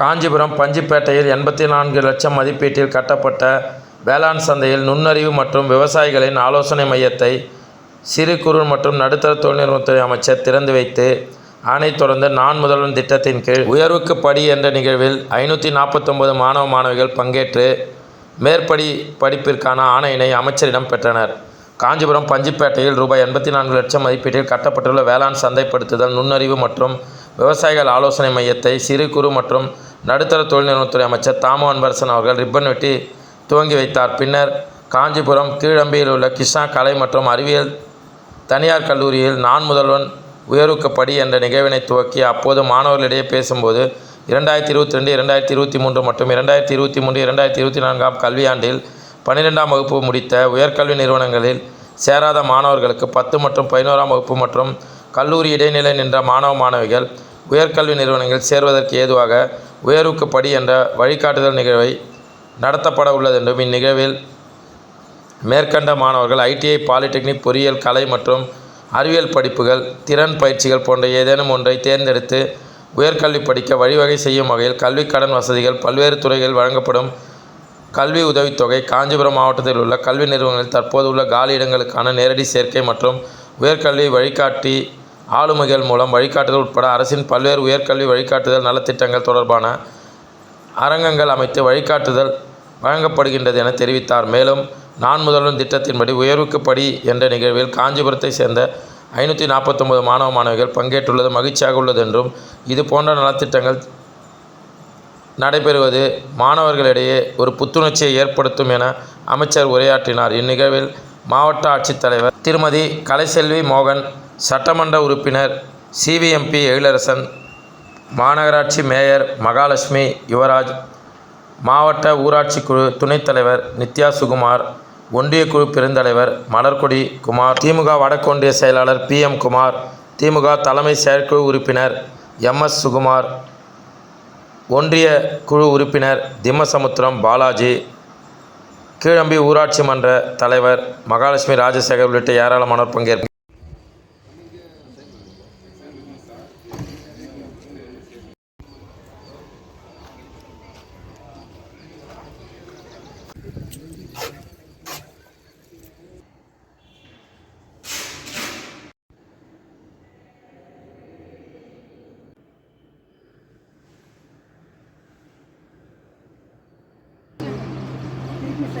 காஞ்சிபுரம் பஞ்சுப்பேட்டையில் எண்பத்தி நான்கு லட்சம் மதிப்பீட்டில் கட்டப்பட்ட வேளாண் சந்தையில் நுண்ணறிவு மற்றும் விவசாயிகளின் ஆலோசனை மையத்தை சிறு குறு மற்றும் நடுத்தர தொழில்நிறுவனத்துறை அமைச்சர் திறந்து வைத்து ஆணை தொடர்ந்து நான் முதல்வன் திட்டத்தின் கீழ் உயர்வுக்கு படி என்ற நிகழ்வில் ஐநூற்றி நாற்பத்தொம்பது மாணவ மாணவிகள் பங்கேற்று மேற்படி படிப்பிற்கான ஆணையினை அமைச்சரிடம் பெற்றனர். காஞ்சிபுரம் பஞ்சுப்பேட்டையில் ரூபாய் எண்பத்தி நான்கு லட்சம் மதிப்பீட்டில் கட்டப்பட்டுள்ள வேளாண் சந்தைப்படுத்துதல் நுண்ணறிவு மற்றும் விவசாயிகள் ஆலோசனை மையத்தை சிறு குறு மற்றும் நடுத்தர தொழில் நிறுவனத்துறை அமைச்சர் தாமோ அன்பரசன் அவர்கள் ரிப்பன் வெட்டி துவங்கி வைத்தார். பின்னர் காஞ்சிபுரம் கீழம்பியில் உள்ள கிருஷ்ணா கலை மற்றும் அறிவியல் தனியார் கல்லூரியில் நான் முதல்வன் உயர்வுக்கு படி என்ற நிகழ்வினை துவக்கி அப்போது மாணவர்களிடையே பேசும்போது இரண்டாயிரத்தி இருபத்தி ரெண்டு இரண்டாயிரத்தி இருபத்தி மூன்று மற்றும் இரண்டாயிரத்தி இருபத்தி மூன்று இரண்டாயிரத்தி இருபத்தி நான்காம் கல்வியாண்டில் பன்னிரெண்டாம் வகுப்பு முடித்த உயர்கல்வி நிறுவனங்களில் சேராத மாணவர்களுக்கு பத்து மற்றும் பதினோராம் வகுப்பு மற்றும் கல்லூரி இடைநிலை நின்ற மாணவ மாணவிகள் உயர்கல்வி நிறுவனங்களில் சேர்வதற்கு ஏதுவாக உயர்வுக்கு படி என்ற வழிகாட்டுதல் நிகழ்வை நடத்தப்பட உள்ளது என்றும் இந்நிகழ்வில் மேற்கண்ட மாணவர்கள் ஐடிஐ பாலிடெக்னிக் பொறியியல் கலை மற்றும் அறிவியல் படிப்புகள் திறன் பயிற்சிகள் போன்ற ஏதேனும் ஒன்றை தேர்ந்தெடுத்து உயர்கல்வி படிக்க வழிவகை செய்யும் வகையில் கல்விக் கடன் வசதிகள் பல்வேறு துறைகளில் வழங்கப்படும் கல்வி உதவித்தொகை காஞ்சிபுரம் மாவட்டத்தில் உள்ள கல்வி நிறுவனங்களில் தற்போது உள்ள காலி இடங்களுக்கான நேரடி சேர்க்கை மற்றும் உயர்கல்வி வழிகாட்டி ஆளுமைகள் மூலம் வழிகாட்டுதல் உட்பட அரசின் பல்வேறு உயர்கல்வி வழிகாட்டுதல் நலத்திட்டங்கள் தொடர்பான அரங்கங்கள் அமைத்து வழிகாட்டுதல் வழங்கப்படுகின்றது என தெரிவித்தார். மேலும் நான் முதல்வன் திட்டத்தின்படி உயர்வுக்கு படி என்ற நிகழ்வில் காஞ்சிபுரத்தை சேர்ந்த ஐநூற்றி நாற்பத்தொம்பது மாணவ மாணவிகள் பங்கேற்றுள்ளது. மகிழ்ச்சியாக உள்ளது என்றும் இது போன்ற நலத்திட்டங்கள் நடைபெறுவது மாணவர்களிடையே ஒரு புத்துணர்ச்சியை ஏற்படுத்தும் என அமைச்சர் உரையாற்றினார். இந்நிகழ்வில் மாவட்ட ஆட்சித்தலைவர் திருமதி கலைசெல்வி மோகன் சட்டமன்ற உறுப்பினர் சிவிஎம்பி எழிலரசன் மாநகராட்சி மேயர் மகாலட்சுமி யுவராஜ் மாவட்ட ஊராட்சி குழு துணைத் தலைவர் நித்யா சுகுமார் ஒன்றிய குழு பெருந்தலைவர் மலர்கொடி குமார் திமுக வடக்கொன்றிய செயலாளர் பி எம் குமார் திமுக தலைமை செயற்குழு உறுப்பினர் எம் எஸ் சுகுமார் ஒன்றிய குழு உறுப்பினர் திம்மசமுத்திரம் பாலாஜி கீழம்பி ஊராட்சி மன்ற தலைவர் மகாலட்சுமி ராஜசேகர் உள்ளிட்ட ஏராளமானோர் பங்கேற்பு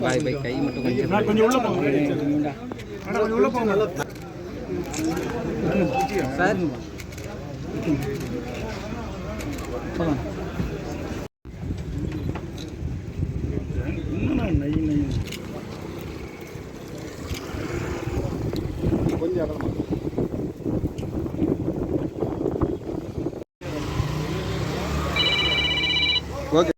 பாய் பாய் கை மட்டும் கொஞ்சம் கொஞ்சம் உள்ள போங்க கொஞ்சம் உள்ள போங்க சார் നടന്നു